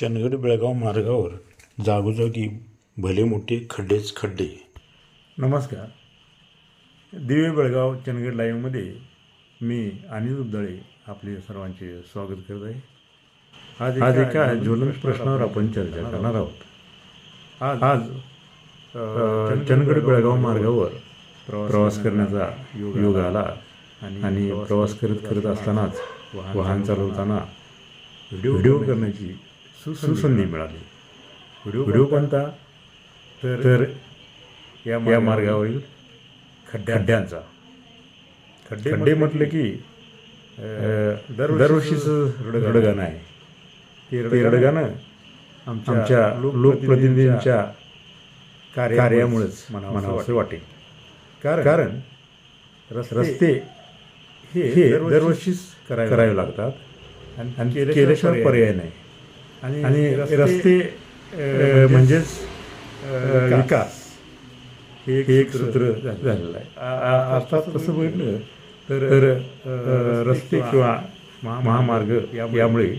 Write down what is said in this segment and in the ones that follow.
चंदगड बेळगाव मार्गावर जागोजागी भले मोठे खड्डेच खड्डे. नमस्कार. दिव्य बेळगाव चंदगड लाईव्हमध्ये मी अनिल उद्दळे आपले सर्वांचे स्वागत करत आहे. आज आज एका ज्वलंत प्रश्नावर आपण चर्चा करणार आहोत. आज आज चंदगड बेळगाव मार्गावर प्रवास करण्याचा योग आला. आणि प्रवास करत करत असतानाच वाहन चालवताना व्हिडिओ करण्याची सुसंधी मिळाली व्हिडिओ कोणता? तर या मार्गावरील खड्ड्यांचा. खड्डे खड्डे म्हटले की दरवर्षीच रडगाणं. आहे. ते रडगाणं आमच्या लोकप्रतिनिधींच्या कार्यामुळेच असं वाटेल. कारण रस्ते हे दरवर्षीच करावे लागतात. आणि केल्याशिवाय पर्याय नाही. आणि रस्ते अ, म्हणजेच विकास. हे एक- एक सूत्र झालेलं आहे. अर्थात तसं बघितलं तर रस्ते किंवा महा- महामार्ग यामुळे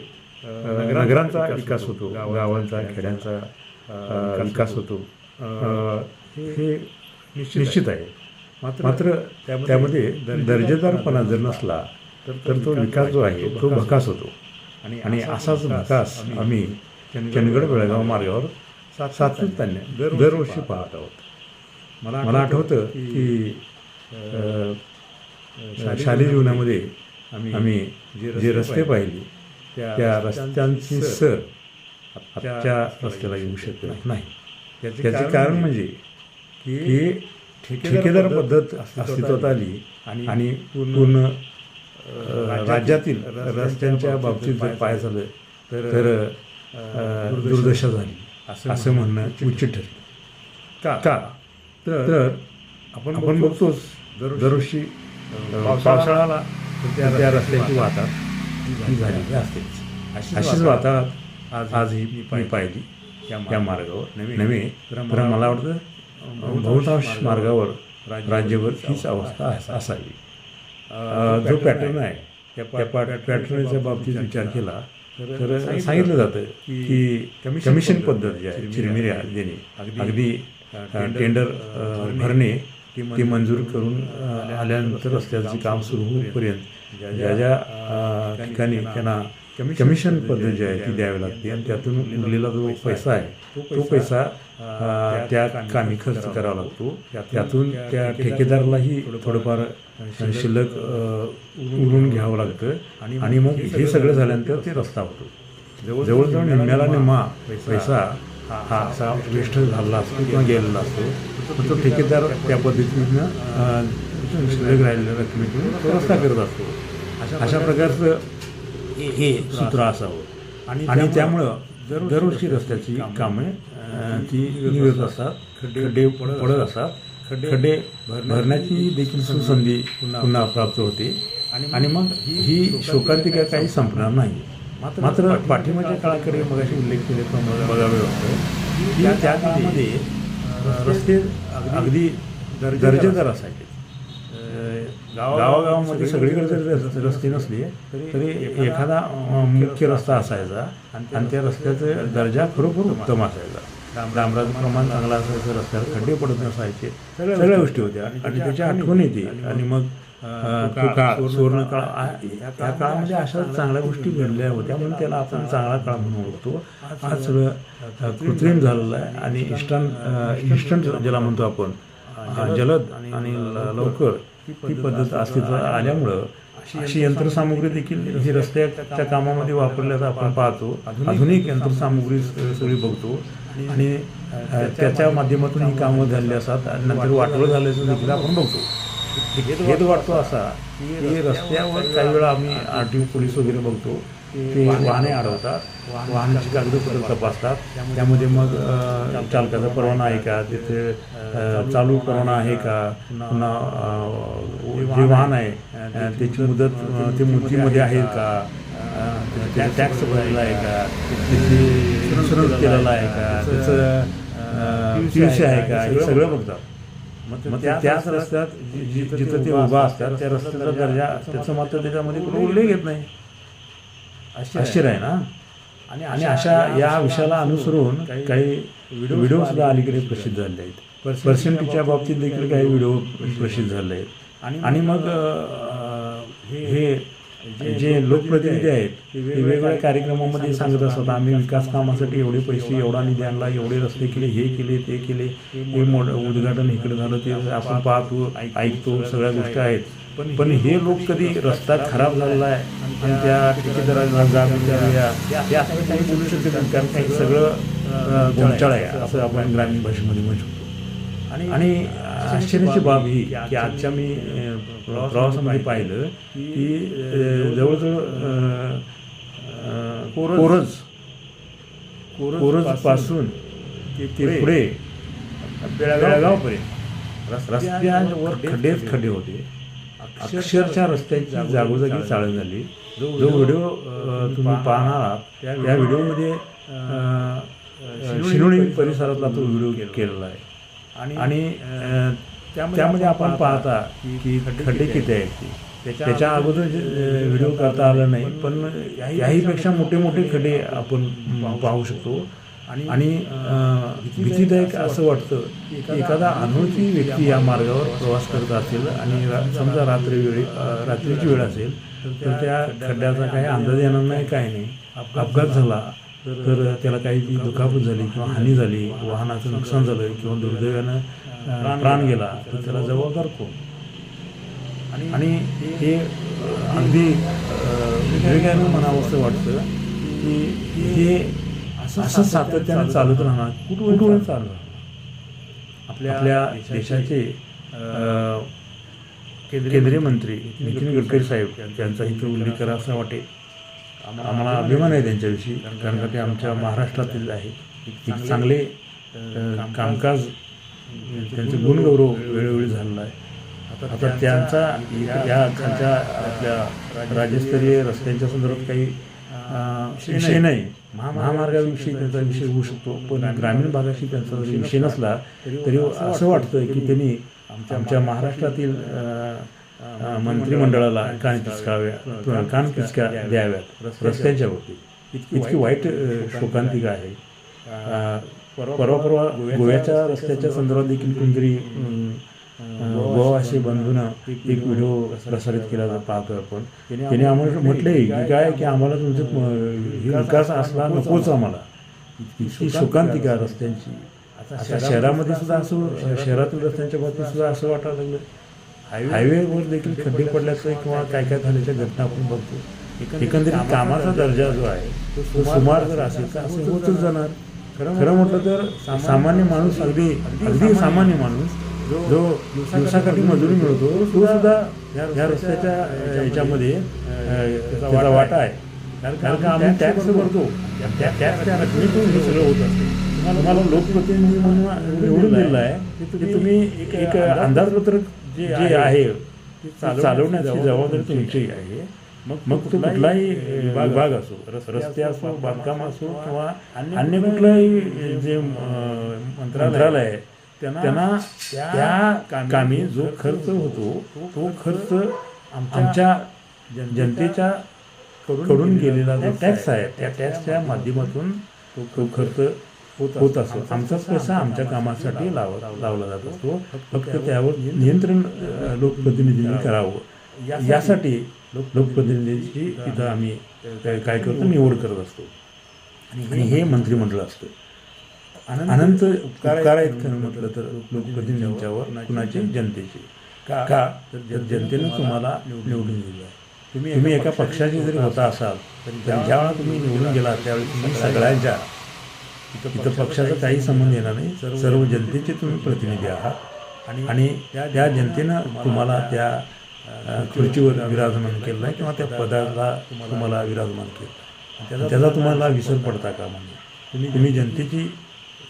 नगरांचा विकास होतो. गावांचा खेड्यांचा विकास होतो. हे निश्चित आहे. मात्र त्यामध्ये दर्जेदारपणा जर नसला तर तो विकास जो आहे तो भकास होतो. आणि असाच भकास आम्ही चंदगड बेळगाव मार्गावर सातत्याने दरवर्षी पाहत आहोत. मला मला आठवतं की शालेय जीवनामध्ये आम्ही आम्ही जे रस्ते पाहिले त्या रस्त्यांची सर आजच्या रस्त्याला येऊ शकत नाही. त्याचे कारण म्हणजे की ठेकेदार पद्धत अस्तित्वात आली आणि पूर्ण राज्यातील रस्त्यांच्या बाबतीत जर पाय झालं तर दुर्दशा झाली. असं म्हणणं उचित ठरेल. का? तर आपण आपण बघतोच दरवर्षी पावसाळ्याला त्या त्या रस्त्याची वाहतात ही झालेली असतेच अशीच वाहतात. आज आज ही मी पाहिली. त्या मार्गावर. नव्हे? तर मला वाटतं बहुतांश मार्गावर राज्यभर हीच अवस्था अस- असावी. जो पॅटर्न आहे. त्या पॅटर्नच्या बाबतीत विचार केला. तर सांगितलं जातं की कमिशन पद्धत जी आहे चिरमिऱ्या देणे. अगदी टेंडर भरणे ती मंजूर करून आल्यानंतर रस्त्याचे काम सुरू होईपर्यंत. ज्या ज्या ठिकाणी त्यांना कमिशन पद्धत जी आहे ती द्यावी लागते. आणि त्यातून उरलेला जो पैसा आहे तो पैसा त्या कामी खर्च करावा लागतो. त्यातून त्या ठेकेदारालाही थोडंफार शिल्लक उरून घ्यावं लागतं. आणि मग हे सगळं झाल्यानंतर ते रस्ता होतो. जवळजवळ निम्म्याला निम्मा पैसा हा असा वेस्ट झालेला असतो किंवा गेलेला असतो. तो ठेकेदार त्या पद्धतीनं शिल्लक राहिलेल्या रकमेतून रस्ता करत असतो. अशा प्रकारचं हे हे सूत्र असावं. आणि त्यामुळं दर दरवर्षी रस्त्याची कामे ती निघत असतात. खड्डे पडत असतात. खड्डे खड्डे भरण्याची देखील सुसंधी पुन्हा प्राप्त होते. आणि मग ही शोकांतिका काही संपणार नाही. मात्र पाठिंबाच्या काळाकडे मग अशी उल्लेख केल्याप्रमाणे बघावे लागतं. की त्या काळामध्ये रस्ते अगदी दर्जेदार असायचे. गावागावामध्ये सगळीकडे जरी रस्ते नसले तरी एखादा मुख्य रस्ता असायचा. आणि त्या रस्त्याचा दर्जा खरोखर उत्तम असायचा. डांबराचं प्रमाण चांगलं असायचं रस्त्यावर खड्डे पडत नसायचे. सगळ्या गोष्टी होत्या. आणि त्याच्या आठवण येते आणि मग तो काळ सुवर्ण काळ त्या काळामध्ये अशा चांगल्या गोष्टी घडल्या होत्या. म्हणून त्याला आपण चांगला काळ म्हणून ओळखतो. आज सगळं कृत्रिम झालेलं आहे. आणि इन्स्टंट इन्स्टंट ज्याला म्हणतो आपण. जलद आणि लवकर. ती पद्धत अस्तित्वात आल्यामुळं अशी यंत्रसामुग्री देखील ही रस्त्याच्या कामामध्ये वापरल्याचं आपण पाहतो. आधुनिक यंत्रसामुग्री सगळी बघतो. आणि त्याच्या माध्यमातून ही कामं झालेली असतात. आणि नंतर वाटोळं झाल्याचं देखील आपण बघतो. हेत वाटतो असा की रस्त्यावर काही वेळा आम्ही आर टी पोलीस वगैरे बघतो. ते वाहने अडवतात वाहनाची कागदपत्र तपासतात. त्यामध्ये मग चालकाचा परवाना आहे का? तिथे चालू परवाना आहे का? पुन्हा जे वाहन आहे त्याची मुदत ते मुदतीमध्ये आहे का? त्या टॅक्स भरलेला आहे का? त्याची इन्शुरन्स केलेला आहे का? त्याचं पी आहे का? हे सगळं बघतात. मग त्या- त्याच रस्त्यात जिथं ते उभा असतात त्या रस्त्याचा दर्जा त्याचं मात्र त्याच्यामध्ये कुठं उल्लेख येत नाही. आश्चर्य आहे ना? आणि अशा या विषयाला अनुसरून काही व्हिडिओ सुद्धा अलीकडे प्रसिद्ध झाले आहेत पर्सेंटेजच्या बाबतीत देखील काही व्हिडिओ प्रसिद्ध झाले आहेत आणि मग हे जे लोकप्रतिनिधी आहेत ते वेगवेगळ्या कार्यक्रमामध्ये सांगत असतात आम्ही विकास कामासाठी एवढे पैसे एवढा निधी आणला एवढे रस्ते केले हे केले ते केले. हे मोठ उद्घाटन इकडे झालं ते आपण पाहतो ऐक- ऐकतो सगळ्या गोष्टी आहेत. पण पण हे लोक कधी रस्ता खराब झालेला आहे आणि त्या ठेकेदाराला जाग विचारूया. हे असं काही बोलू शकत नाही कारण काही सगळं अं, गोंधळ आहे. असं आपण ग्रामीण भाषेमध्ये म्हणू शकतो. आणि आश्चर्याची बाब ही की आजच्या मी प्रवासामध्ये पाहिलं की जवळजवळ कोरज. कोरज. पासून ते पुढे. बेळगावपर्यंत. रस- रस्त्यांवर खड्डेच खड्डे होते. अक्षरशः रस्त्यांची जागोजागी चाळण झाली जो व्हिडिओ तुम्ही पाहणार आहात त्या व्हिडिओमध्ये शिरोळी परिसरातला तो व्हिडिओ केलेला आहे. आणि त्यामध्ये आपण पाहता की खड्डे किती आहेत. ते त्याच्या अगोदर व्हिडिओ करता आला नाही पण याहीपेक्षा मोठे मोठे खड्डे आपण पाहू शकतो. आणि भीतीदायक असं वाटतं की एखादा अनोळखी व्यक्ती या मार्गावर प्रवास करत असेल आणि रा- समजा रात्री वेळी रात्रीची वेळ असेल तर त्या खड्ड्याचा काही अंदाज येणार नाही काही नाही. अप- अपघात झाला. तर त्याला काही जी दुखापत झाली किंवा हानी झाली वाहनाचं नुकसान झालं किंवा दुर्दैवानं प्राण गेला तर त्याला जबाबदार कोण? आणि हे अगदी वेगवेगळ्यानं म्हणावंसं वाटतं की हे असं सातत्यानं चालत राहणार. कुठं कुठं चालू आपल्या आपल्या देशाचे केंद्रीय मंत्री नितीन गडकरी साहेब यांचा इथे उल्लेख करा असं वाटेल. आम्हाला अभिमान आहे त्यांच्याविषयी कारण का ते आमच्या महाराष्ट्रातील आहे. एक चांगले कामकाज त्यांचे गुणगौरव वेळोवेळी झालेला आहे. आता त्यांचा या- या खालच्या आपल्या राज्यस्तरीय रस्त्यांच्या संदर्भात काही विषय नाही. महा- महामार्गाविषयी त्यांचा विषय होऊ शकतो. पण ग्रामीण भागाशी त्यांचा जरी विषय नसला तरी असं वाटतं की त्यांनी आमच्या महाराष्ट्रातील मंत्रिमंडळाला कान पिचकाव्या कान पिचक्या द्याव्यात. रस्त्यांच्या बाबतीत इतकी वाईट शोकांतिका आहे. परवा परवा गोव्याच्या रस्त्याच्या संदर्भात देखील कोणतरी गोवाशी बंधूनं एक व्हिडिओ प्रसारित केला जा- पाहतोय आपण. त्याने आम्हाला म्हटले की काय की आम्हाला तुमचं हे विकास असला नकोच आम्हाला. इतकी शोकांतिका रस्त्यांची आता शहरामध्ये सुद्धा असं शहरातील रस्त्यांच्या बाबतीत सुद्धा असं वाटायला लागलं. हायवेवर देखील खड्डे पडल्याचं किंवा काय काय झाल्याच्या घटना आपण बघतो. एकंदरीत कामाचा दर्जा जो आहे तो सुमार जर असेल तर असं होतच जाणार. खरं म्हटलं तर सामान्य माणूस अगदी अगदी सामान्य माणूस जो दिवसाकाठी मजुरी मिळतो तो सुद्धा या रस्त्याच्या याच्यामध्ये त्याचा वाटा आहे. कारण का आम्ही टॅक्स भरतो. त्या टॅक्स त्या रकमेतून हे सगळं होत असते. तुम्हाला लोकप्रतिनिधी म्हणून निवडून दिलेलं आहे की तुम्ही एक एक अंदाजपत्रक जे जे आहे ते चालवण्याची जबाबदारी तुमची आहे. मग मग तो कुठलाही विभाग असो रस- रस्ते असो बांधकाम असो किंवा अन्य कुठलंही जे मंत्रालय आहे त्यांना त्या कामी जो खर्च होतो तो खर्च आमच्या जनतेच्या कडून गेलेला जो टॅक्स आहे त्या टॅक्सच्या माध्यमातून तो खर्च होत होत असतो. आमचाच पैसा आमच्या कामासाठी लाव लावला जात असतो. फक्त त्यावर नियंत्रण लोकप्रतिनिधींनी करावं. यासाठी लोक लोकप्रतिनिधींची तिथं आम्ही काय काय करतो? निवड करत असतो. आणि हे मंत्रिमंडळ असतं. अनंत उपकार आहेत खरं म्हटलं तर लोकप्रतिनिधींच्यावर कुणाचे जनतेचे? का? का? तर जन- जनतेनं तुम्हाला निवडून दिलं. आहे तुम्ही तुम्ही एका पक्षाचे जरी होता असाल तरी ज्यावेळेला तुम्ही निवडून गेला त्यावेळी तुम्ही सगळ्यांच्या इथं पक्षाचा काही संबंध येणार नाही सर्व सर्व जनतेचे तुम्ही प्रतिनिधी आहात. आणि आणि त्या जनतेनं तुम्हाला त्या खुर्चीवर विराजमान केलं आहे किंवा त्या पदाला तुम्हाला विराजमान केलं आहे. त्याचा तुम्हाला विसर पडता का म्हणजे? तुम्ही तुम्ही जनतेची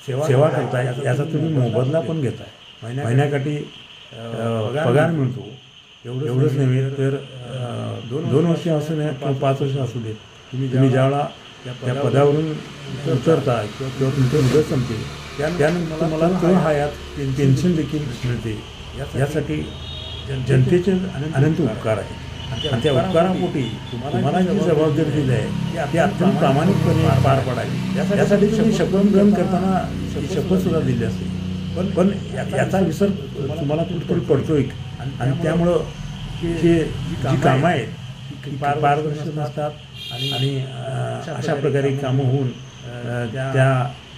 सेवा सेवा करताय. याचा तुम्ही मोबदला पण घेताय. महिन्याकाठी पगार मिळतो. एवढं एवढंच नव्हे तर दोन दोन वर्ष असू नये किंवा पाच वर्ष असू देत. तुम्ही तुम्ही ज्यावेळा त्या पदावरून उतरता किंवा तुमचं मुदत संपते. त्या- त्यानंतर तुम्हाला तो हयात पेन्शन देखील मिळते. यासाठी जनतेचे अनंत उपकार आहेत. आणि त्या उपकारापोटी तुम्हाला जी जबाबदारी दिली आहे ती अत्यंत प्रामाणिकपणे पार पाडावी. यासाठी तुम्ही शपथ ग्रहण करताना ही शपथ सुद्धा दिली. असते पण पण याचा विसर तुम्हाला कुठेतरी पडतोय. आणि त्यामुळं हे जी कामं आहेत ती पारदर्शक नसतात. आणि अशा प्रकारे कामं होऊन त्या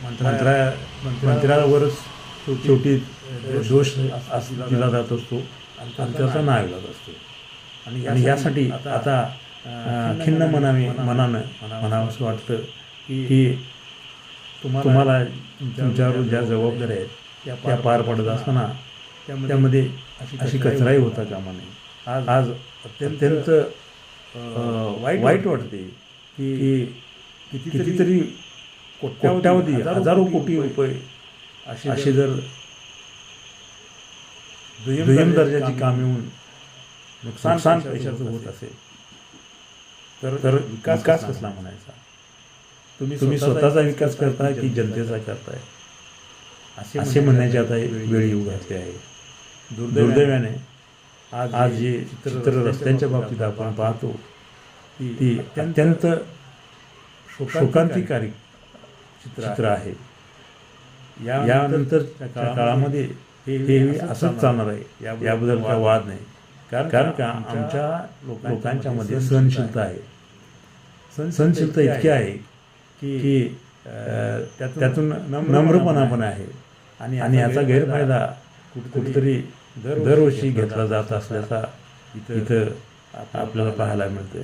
मंत्रा मंत्र्यावरच शेवटी दोष दिला जात असतो. आणि त्याचा नाव जात असतो आणि यासाठी आता खिन्न मनाने मनानं म्हणावं असं वाटतं की तुम्हाला तुमच्यावर ज्या जबाबदाऱ्या आहेत त्या पार पडत असताना त्यामध्ये अशी कचराही होता कामा नये. आज आज अत्यंत अं, वाईट वाटते की कितीतरी कोट्यावधी हजारो कोटी रुपये असे असे जर दुय्यम दर्जाची कामे होऊन नुकसान पैशाचं होत असेल? तर विकास कसला म्हणायचा? तुम्ही तुम्ही स्वतःचा विकास करताय की जनतेचा करताय? असे असे म्हणण्याची आता वेळ येऊ घातली आहे. दुर्दैवाने आज आज जे चित्र रस्त्यांच्या बाबतीत आपण पाहतो ती अत्यंत शोकांतिकारी चित्र आहे. यानंतर काळामध्ये हे असंच चालणार आहे. या- याबद्दल काय वाद नाही. कारण कारण का आमच्या लोक- लोकांच्या मध्ये सहनशीलता आहे. सहनशीलता इतकी आहे की त्यातून नम्रपणा पण आहे. आणि आणि याचा गैरफायदा कुठेतरी दरवर्षी घेतला जात असल्याचा इथं आपल्याला पाहायला मिळतं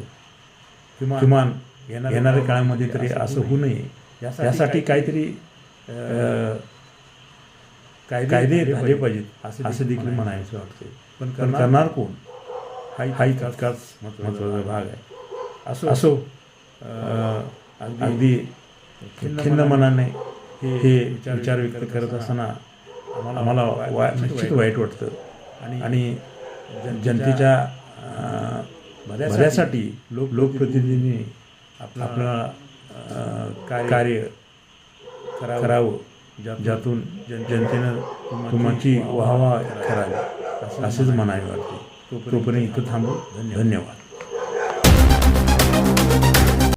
किमान येणाऱ्या काळामध्ये तरी असं होऊ नये. यासाठी काहीतरी कायदे झाले पाहिजेत. असं असं देखील म्हणायचं वाटते पण करणार कोण? हा हा तितकाच महत्त्वाचा भाग आहे. असो. असो. अगदी खिन्न मनाने हे हे विचार व्यक्त करत असताना आम्हाला वा निश्चित वाईट वाटतं. आणि आणि जन- जनतेच्या भल्यासाठी लोक लोकप्रतिनिधींनी आपलं आपलं कार्य करावं. ज्या- ज्यातून जन- जनतेनं तुमची वाहवा करावी. असेच म्हणावे वाटते. तोपर्यंत इथं थांबू. धन्यवाद.